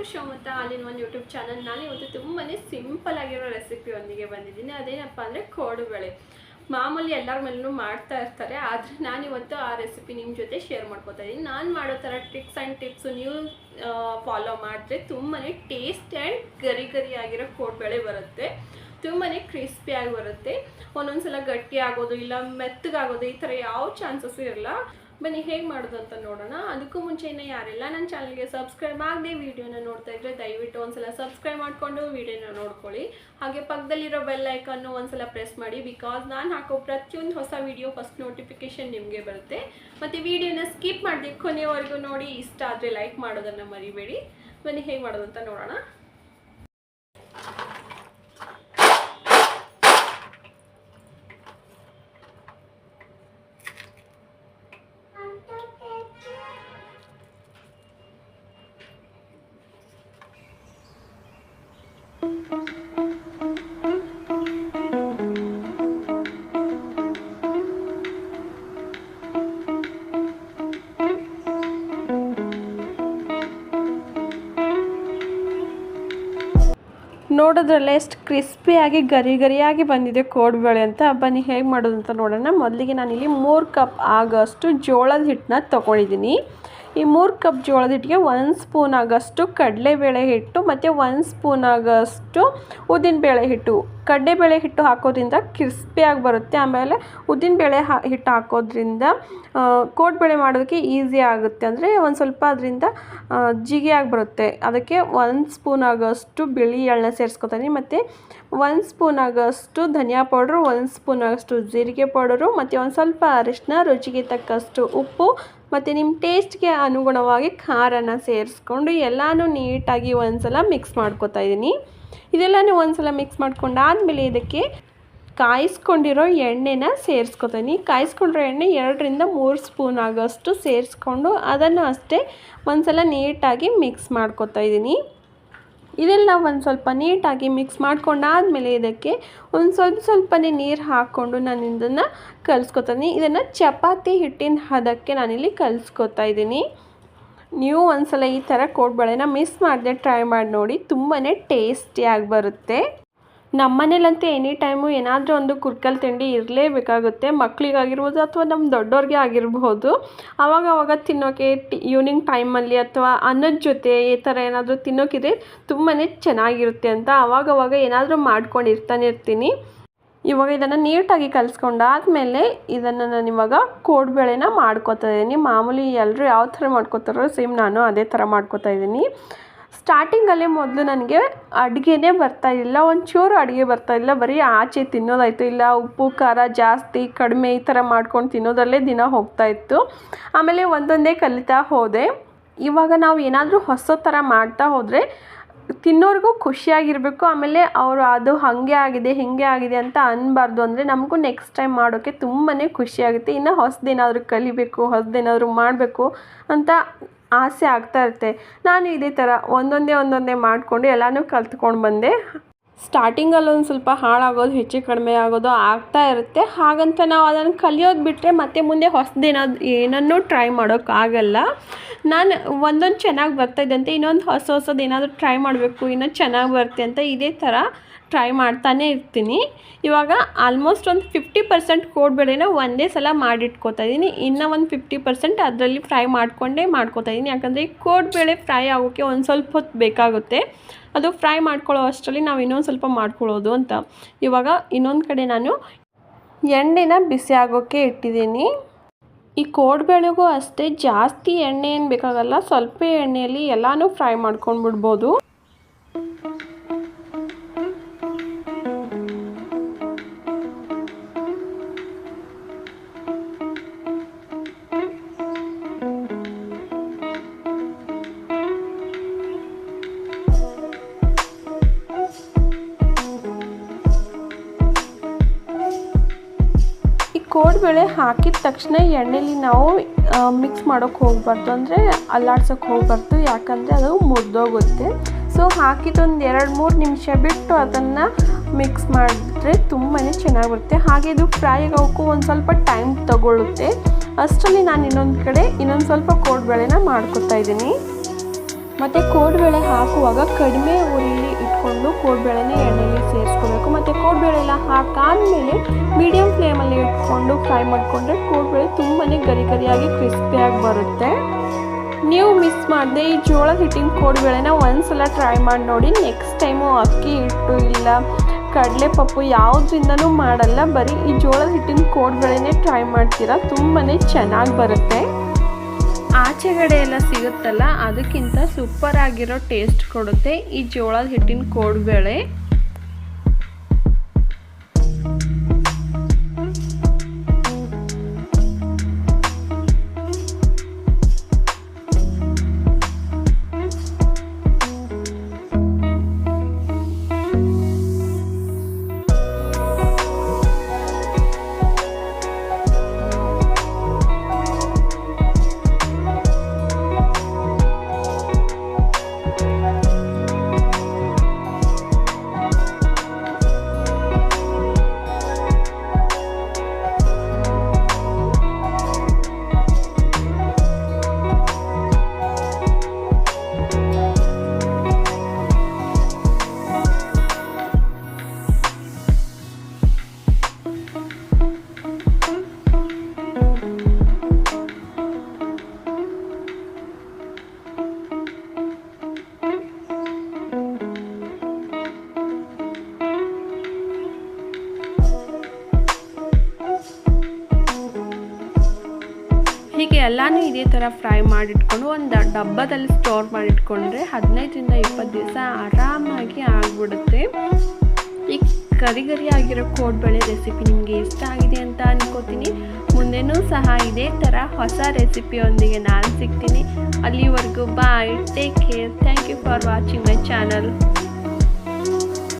To ಶೋಮತ ಆಲಿನ್ ಒಂದು YouTube channel ನಾನು ಇವತ್ತು ತುಂಬಾ ಸಿಂಪಲ್ ಆಗಿರೋ ರೆಸಿಪಿಯೊಂದಿಗೆ ಬಂದಿದ್ದೀನಿ. ಅದೇನಪ್ಪ ಅಂದರೆ ಕೋಡುಬೇಳೆ ಮಾಮೂಲಿ ಎಲ್ಲರ ಮೇಲೂ ಮಾಡ್ತಾ ಇರ್ತಾರೆ, ಆದರೆ ನಾನು ಇವತ್ತು ಆ ರೆಸಿಪಿ ನಿಮ್ಮ ಜೊತೆ ಶೇರ್ ಮಾಡ್ಕೋತಾ ಇದ್ದೀನಿ. ನಾನು ಮಾಡೋ ಥರ ಟ್ರಿಕ್ಸ್ ಆ್ಯಂಡ್ ಟಿಪ್ಸ್ ನೀವು ಫಾಲೋ ಮಾಡಿದ್ರೆ ತುಂಬಾ ಟೇಸ್ಟ್ ಆ್ಯಂಡ್ ಗರಿ ಗರಿ ಆಗಿರೋ ಕೋಡುಬೇಳೆ ಬರುತ್ತೆ. ತುಂಬಾ ಕ್ರಿಸ್ಪಿಯಾಗಿ ಬರುತ್ತೆ. ಒಂದೊಂದ್ಸಲ ಗಟ್ಟಿ ಆಗೋದು, ಇಲ್ಲ ಮೆತ್ತಗಾಗೋದು, ಈ ಥರ ಯಾವ ಚಾನ್ಸಸ್ ಇರಲ್ಲ. ಬನ್ನಿ, ಹೇಗೆ ಮಾಡೋದು ಅಂತ ನೋಡೋಣ. ಅದಕ್ಕೂ ಮುಂಚೆ ಇನ್ನು ಯಾರೆಲ್ಲ ನನ್ನ ಚಾನಲ್ಗೆ ಸಬ್ಸ್ಕ್ರೈಬ್ ಆಗದೆ ವಿಡಿಯೋನ ನೋಡ್ತಾ ಇದ್ರೆ ದಯವಿಟ್ಟು ಒಂದ್ಸಲ ಸಬ್ಸ್ಕ್ರೈಬ್ ಮಾಡಿಕೊಂಡು ವೀಡಿಯೋನ ನೋಡ್ಕೊಳ್ಳಿ. ಹಾಗೆ ಪಕ್ಕದಲ್ಲಿರೋ ಬೆಲ್ ಐಕನ್ನು ಒಂದ್ಸಲ ಪ್ರೆಸ್ ಮಾಡಿ ಬಿಕಾಸ್ ನಾನು ಹಾಕೋ ಪ್ರತಿಯೊಂದು ಹೊಸ ವಿಡಿಯೋ ಫಸ್ಟ್ ನೋಟಿಫಿಕೇಶನ್ ನಿಮಗೆ ಬರುತ್ತೆ. ಮತ್ತು ವೀಡಿಯೋನ ಸ್ಕಿಪ್ ಮಾಡದೆ ಕೊನೆಯವರೆಗೂ ನೋಡಿ, ಇಷ್ಟ ಆದರೆ ಲೈಕ್ ಮಾಡೋದನ್ನು ಮರಿಬೇಡಿ. ಬನ್ನಿ, ಹೇಗೆ ಮಾಡೋದು ಅಂತ ನೋಡೋಣ. ನೋಡೋದ್ರಲ್ಲೇ ಎಷ್ಟು ಕ್ರಿಸ್ಪಿಯಾಗಿ ಗರಿ ಗರಿಯಾಗಿ ಬಂದಿದೆ ಕೋಡ್ಬೇಳೆ ಅಂತ. ಬನ್ನಿ ಹೇಗೆ ಮಾಡೋದು ಅಂತ ನೋಡೋಣ. ಮೊದಲಿಗೆ ನಾನಿಲ್ಲಿ ಮೂರು ಕಪ್ ಆಗೋಷ್ಟು ಜೋಳದ ಹಿಟ್ಟನ್ನ ತೊಗೊಂಡಿದ್ದೀನಿ. ಈ ಮೂರು ಕಪ್ ಜೋಳದ ಹಿಟ್ಟಿಗೆ ಒಂದು ಸ್ಪೂನ್ ಆಗೋಷ್ಟು ಕಡಲೆಬೇಳೆ ಹಿಟ್ಟು, ಮತ್ತು ಒಂದು ಸ್ಪೂನ್ ಆಗೋಷ್ಟು ಉದ್ದಿನಬೇಳೆ ಹಿಟ್ಟು. ಕಡಲೆಬೇಳೆ ಹಿಟ್ಟು ಹಾಕೋದ್ರಿಂದ ಕ್ರಿಸ್ಪಿಯಾಗಿ ಬರುತ್ತೆ. ಆಮೇಲೆ ಉದ್ದಿನಬೇಳೆ ಹಾ, ಹಿಟ್ಟು ಹಾಕೋದ್ರಿಂದ ಕೋಟ್ ಬೇಳೆ ಮಾಡೋದಕ್ಕೆ ಈಸಿ ಆಗುತ್ತೆ. ಅಂದರೆ ಒಂದು ಸ್ವಲ್ಪ ಅದರಿಂದ ಜಿಗಿಯಾಗಿ ಬರುತ್ತೆ. ಅದಕ್ಕೆ ಒಂದು ಸ್ಪೂನ್ ಆಗೋಷ್ಟು ಬಿಳಿ ಎಳ್ಳನ್ನ ಸೇರಿಸ್ಕೊತೀನಿ. ಮತ್ತು ಒಂದು ಸ್ಪೂನ್ ಆಗೋಷ್ಟು ಧನಿಯಾ ಪೌಡ್ರು, ಒಂದು ಸ್ಪೂನ್ ಆಗೋಷ್ಟು ಜೀರಿಗೆ ಪೌಡರು, ಮತ್ತು ಒಂದು ಸ್ವಲ್ಪ ಅರಿಶಿನ, ರುಚಿಗೆ ತಕ್ಕಷ್ಟು ಉಪ್ಪು, ಮತ್ತು ನಿಮ್ಮ ಟೇಸ್ಟ್ಗೆ ಅನುಗುಣವಾಗಿ ಖಾರನ ಸೇರಿಸ್ಕೊಂಡು ಎಲ್ಲನೂ ನೀಟಾಗಿ ಒಂದು ಸಲ ಮಿಕ್ಸ್ ಮಾಡ್ಕೊತಾ ಇದ್ದೀನಿ ಇದೆಲ್ಲನೂ ಒಂದು ಸಲ ಮಿಕ್ಸ್ ಮಾಡ್ಕೊಂಡಾದಮೇಲೆ ಇದಕ್ಕೆ ಕಾಯಿಸ್ಕೊಂಡಿರೋ ಎಣ್ಣೆನ ಸೇರಿಸ್ಕೊತೀನಿ. ಕಾಯಿಸ್ಕೊಂಡಿರೋ ಎಣ್ಣೆ ಎರಡರಿಂದ ಮೂರು ಸ್ಪೂನ್ ಆಗೋಷ್ಟು ಸೇರಿಸ್ಕೊಂಡು ಅದನ್ನು ಅಷ್ಟೇ ಒಂದು ಸಲ ನೀಟಾಗಿ ಮಿಕ್ಸ್ ಮಾಡ್ಕೊತಾ ಇದ್ದೀನಿ. ಇದೆಲ್ಲ ಒಂದು ಸ್ವಲ್ಪ ನೀಟಾಗಿ ಮಿಕ್ಸ್ ಮಾಡ್ಕೊಂಡಾದಮೇಲೆ ಇದಕ್ಕೆ ಒಂದು ಸ್ವಲ್ಪ ಸ್ವಲ್ಪನೇ ನೀರು ಹಾಕ್ಕೊಂಡು ನಾನು ಇದನ್ನು ಕಲಿಸ್ಕೊತೀನಿ. ಇದನ್ನು ಚಪಾತಿ ಹಿಟ್ಟಿನ ಹದಕ್ಕೆ ನಾನಿಲ್ಲಿ ಕಲಿಸ್ಕೊತಾ ಇದ್ದೀನಿ. ನೀವು ಒಂದ್ಸಲ ಈ ಥರ ಕೋಡ್ಬಳೆನ ಮಿಸ್ ಮಾಡದೆ ಟ್ರೈ ಮಾಡಿ ನೋಡಿ ತುಂಬಾ ಟೇಸ್ಟಿಯಾಗಿ ಬರುತ್ತೆ. ನಮ್ಮನೇಲಂತೂ ಎನಿ ಟೈಮು ಏನಾದರೂ ಒಂದು ಕುರ್ಕಲ್ ತಿಂಡಿ ಇರಲೇಬೇಕಾಗುತ್ತೆ. ಮಕ್ಕಳಿಗಾಗಿರ್ಬೋದು ಅಥವಾ ನಮ್ಮ ದೊಡ್ಡವ್ರಿಗೆ ಆಗಿರಬಹುದು ಆವಾಗ ಅವಾಗ ತಿನ್ನೋಕ್ಕೆ ಈವ್ನಿಂಗ್ ಟೈಮಲ್ಲಿ ಅಥವಾ ಅನ್ನದ ಜೊತೆ ಈ ಥರ ಏನಾದರೂ ತಿನ್ನೋಕಿದ್ರೆ ತುಂಬಾ ಚೆನ್ನಾಗಿರುತ್ತೆ ಅಂತ ಆವಾಗವಾಗ ಏನಾದರೂ ಮಾಡ್ಕೊಂಡು ಇರ್ತಾನೆ ಇರ್ತೀನಿ. ಇವಾಗ ಇದನ್ನು ನೀಟಾಗಿ ಕಲಿಸ್ಕೊಂಡಾದ್ಮೇಲೆ ಇದನ್ನು ನಾನು ಇವಾಗ ಕೋಡ್ಬೇಳೆನ ಮಾಡ್ಕೋತಾ ಇದ್ದೀನಿ ಮಾಮೂಲಿ ಎಲ್ಲರೂ ಯಾವ ಥರ ಮಾಡ್ಕೋತಾರೋ ಸೇಮ್ ನಾನು ಅದೇ ಥರ ಮಾಡ್ಕೊತಾ ಇದ್ದೀನಿ ಸ್ಟಾರ್ಟಿಂಗಲ್ಲಿ ಮೊದಲು ನನಗೆ ಅಡುಗೆನೇ ಬರ್ತಾಯಿಲ್ಲ ಒಂಚೂರು ಅಡುಗೆ ಇಲ್ಲ. ಬರೀ ಆಚೆ ತಿನ್ನೋದಾಯಿತು. ಇಲ್ಲ ಉಪ್ಪು, ಖಾರ ಜಾಸ್ತಿ, ಕಡಿಮೆ ಈ ಥರ ಮಾಡ್ಕೊಂಡು ತಿನ್ನೋದರಲ್ಲೇ ದಿನ ಹೋಗ್ತಾಯಿತ್ತು ಆಮೇಲೆ ಒಂದೊಂದೇ ಕಲಿತಾ ಹೋದೆ. ಇವಾಗ ನಾವು ಏನಾದರೂ ಹೊಸ ಥರ ಮಾಡ್ತಾ ಹೋದರೆ ತಿನ್ನೋರಿಗೂ ಖುಷಿಯಾಗಿರಬೇಕು, ಆಮೇಲೆ ಅವರು ಅದು ಹಾಗೆ ಆಗಿದೆ, ಹೀಗೆ ಆಗಿದೆ ಅಂತ ಅನ್ನಬಾರ್ದು ಅಂದರೆ ನಮಗೂ ನೆಕ್ಸ್ಟ್ ಟೈಮ್ ಮಾಡೋಕ್ಕೆ ತುಂಬಾ ಖುಷಿಯಾಗುತ್ತೆ. ಇನ್ನು ಹೊಸದೇನಾದರೂ ಕಲಿಬೇಕು, ಹೊಸದೇನಾದರೂ ಮಾಡಬೇಕು ಅಂತ ಆಸೆ ಆಗ್ತಾ ಇರುತ್ತೆ. ನಾನು ಇದೇ ಥರ ಒಂದೊಂದೇ ಒಂದೊಂದೇ ಮಾಡಿಕೊಂಡು ಎಲ್ಲನೂ ಕಲ್ತ್ಕೊಂಡು ಬಂದೆ. ಸ್ಟಾರ್ಟಿಂಗಲ್ಲಿ ಒಂದು ಸ್ವಲ್ಪ ಹಾಳಾಗೋದು, ಹೆಚ್ಚು ಕಡಿಮೆ ಆಗೋದು ಆಗ್ತಾ ಇರುತ್ತೆ. ಹಾಗಂತ ನಾವು ಅದನ್ನು ಕಲಿಯೋದು ಬಿಟ್ಟರೆ ಮತ್ತೆ ಮುಂದೆ ಹೊಸದೇನಾದ್ರು ಏನನ್ನೂ ಟ್ರೈ ಮಾಡೋಕ್ಕಾಗಲ್ಲ ನಾನು ಒಂದೊಂದು ಚೆನ್ನಾಗಿ ಬರ್ತಾಯಿದ್ದಂತೆ ಇನ್ನೊಂದು ಹೊಸ ಹೊಸದು ಏನಾದರೂ ಟ್ರೈ ಮಾಡಬೇಕು, ಇನ್ನೊಂದು ಚೆನ್ನಾಗಿ ಬರುತ್ತೆ ಅಂತ ಇದೇ ಥರ ಟ್ರೈ ಮಾಡ್ತಾನೆ ಇರ್ತೀನಿ. ಇವಾಗ ಆಲ್ಮೋಸ್ಟ್ ಒಂದು ಫಿಫ್ಟಿ ಪರ್ಸೆಂಟ್ ಕೋಡ್ಬೇಳೆನ ಒಂದೇ ಸಲ ಮಾಡಿಟ್ಕೋತಾ ಇದ್ದೀನಿ. ಇನ್ನೂ ಒಂದು ಫಿಫ್ಟಿ ಪರ್ಸೆಂಟ್ ಅದರಲ್ಲಿ ಫ್ರೈ ಮಾಡಿಕೊಂಡೇ ಮಾಡ್ಕೋತಾ ಇದ್ದೀನಿ. ಯಾಕಂದರೆ ಈ ಕೋಡ್ಬೇಳೆ ಫ್ರೈ ಆಗೋಕ್ಕೆ ಒಂದು ಸ್ವಲ್ಪ ಹೊತ್ತು ಬೇಕಾಗುತ್ತೆ. ಅದು ಫ್ರೈ ಮಾಡ್ಕೊಳ್ಳೋ ಅಷ್ಟರಲ್ಲಿ ನಾವು ಇನ್ನೊಂದು ಸ್ವಲ್ಪ ಮಾಡ್ಕೊಳ್ಳೋದು ಅಂತ. ಇವಾಗ ಇನ್ನೊಂದು ಕಡೆ ನಾನು ಎಣ್ಣೆನ ಬಿಸಿ ಆಗೋಕ್ಕೆ ಇಟ್ಟಿದ್ದೀನಿ. ಈ ಕೋಡ್ಬೇಳೆಗೂ ಅಷ್ಟೇ ಜಾಸ್ತಿ ಎಣ್ಣೆ ಏನು ಬೇಕಾಗಲ್ಲ, ಸ್ವಲ್ಪ ಎಣ್ಣೆಯಲ್ಲಿ ಎಲ್ಲನೂ ಫ್ರೈ ಮಾಡ್ಕೊಂಡು ಕೋಡ್ಬೇಳೆ ಹಾಕಿದ ತಕ್ಷಣ ಎಣ್ಣೆಲಿ ನಾವು ಮಿಕ್ಸ್ ಮಾಡೋಕ್ಕೆ ಹೋಗ್ಬಾರ್ದು ಅಂದರೆ ಅಲ್ಲಾಡ್ಸೋಕೆ ಹೋಗ್ಬಾರ್ದು, ಯಾಕಂದರೆ ಅದು ಮುರಿದೋಗುತ್ತೆ. ಸೊ ಹಾಕಿದೊಂದು ಎರಡು ಮೂರು ನಿಮಿಷ ಬಿಟ್ಟು ಅದನ್ನು ಮಿಕ್ಸ್ ಮಾಡಿದ್ರೆ ತುಂಬಾ ಚೆನ್ನಾಗಿ ಬರುತ್ತೆ ಹಾಗೆ ಇದು ಫ್ರೈ ಆಗೋಕ್ಕೂ ಒಂದು ಸ್ವಲ್ಪ ಟೈಮ್ ತಗೊಳ್ಳುತ್ತೆ ಅಷ್ಟರಲ್ಲಿ ನಾನು ಇನ್ನೊಂದು ಕಡೆ ಇನ್ನೊಂದು ಸ್ವಲ್ಪ ಕೋಡ್ಬೇಳೆನ ಮಾಡ್ಕೊತಾ ಇದ್ದೀನಿ. ಮತ್ತು ಕೋಡ್ಬೇಳೆ ಹಾಕುವಾಗ ಕಡಿಮೆ ಉರಿಲಿ ಇಟ್ಕೊಂಡು ಕೋಡ್ಬೇಳೆನ ಎಣ್ಣೆಯಲ್ಲಿ ಸೇರಿಸ್ಕೋಬೇಕು. ಮತ್ತು ಕೋಡ್ಬೇಳೆ ಎಲ್ಲ ಹಾಕಾದ್ಮೇಲೆ ಮೀಡಿಯಮ್ ಫ್ಲೇಮಲ್ಲಿ ಇಟ್ಕೊಂಡು ಫ್ರೈ ಮಾಡಿಕೊಂಡ್ರೆ ಕೋಡ್ಬೇಳೆ ತುಂಬಾ ಗರಿ ಗರಿಯಾಗಿ ಕ್ರಿಸ್ಪಿಯಾಗಿ ಬರುತ್ತೆ. ನೀವು ಮಿಸ್ ಮಾಡದೆ ಈ ಜೋಳದ ಹಿಟ್ಟಿನ ಕೋಡ್ಬೇಳೆನ ಒಂದ್ಸಲ ಟ್ರೈ ಮಾಡಿ ನೋಡಿ. ನೆಕ್ಸ್ಟ್ ಟೈಮು ಅಕ್ಕಿ, ಹಿಟ್ಟು ಇಲ್ಲ ಕಡಲೆ ಪಪ್ಪು ಯಾವುದ್ರಿಂದನೂ ಮಾಡಲ್ಲ. ಬರೀ ಈ ಜೋಳದ ಹಿಟ್ಟಿನ ಕೋಡ್ಬೇಳೆನೇ ಟ್ರೈ ಮಾಡ್ತೀರಾ ತುಂಬಾ ಚೆನ್ನಾಗಿ ಬರುತ್ತೆ. ಆಚೆಗಡೆ ಎಲ್ಲ ಸಿಗುತ್ತಲ್ಲ ಅದಕ್ಕಿಂತ ಸೂಪರ್ ಆಗಿರೋ ಟೇಸ್ಟ್ ಕೊಡುತ್ತೆ ಈ ಜೋಳದ ಹಿಟ್ಟಿನ ಕೋಡ್ಬೇಳೆ. ಎಲ್ಲನೂ ಇದೇ ಥರ ಫ್ರೈ ಮಾಡಿಟ್ಕೊಂಡು ಒಂದು ಡಬ್ಬದಲ್ಲಿ ಸ್ಟೋರ್ ಮಾಡಿಟ್ಕೊಂಡ್ರೆ ಹದಿನೈದರಿಂದ ಇಪ್ಪತ್ತು ದಿವಸ ಆರಾಮಾಗಿ ಆಗಿಬಿಡುತ್ತೆ. ಈ ಕರಿ ಗರಿ ಆಗಿರೋ ಕೋಡ್ಬಳೆ ರೆಸಿಪಿ ನಿಮಗೆ ಇಷ್ಟ ಆಗಿದೆ ಅಂತ ಅನ್ಕೋತೀನಿ. ಮುಂದೆನೂ ಸಹ ಇದೇ ಥರ ಹೊಸ ರೆಸಿಪಿಯೊಂದಿಗೆ ನಾನು ಸಿಗ್ತೀನಿ. ಅಲ್ಲಿವರೆಗೂ bye take care thank you for watching my channel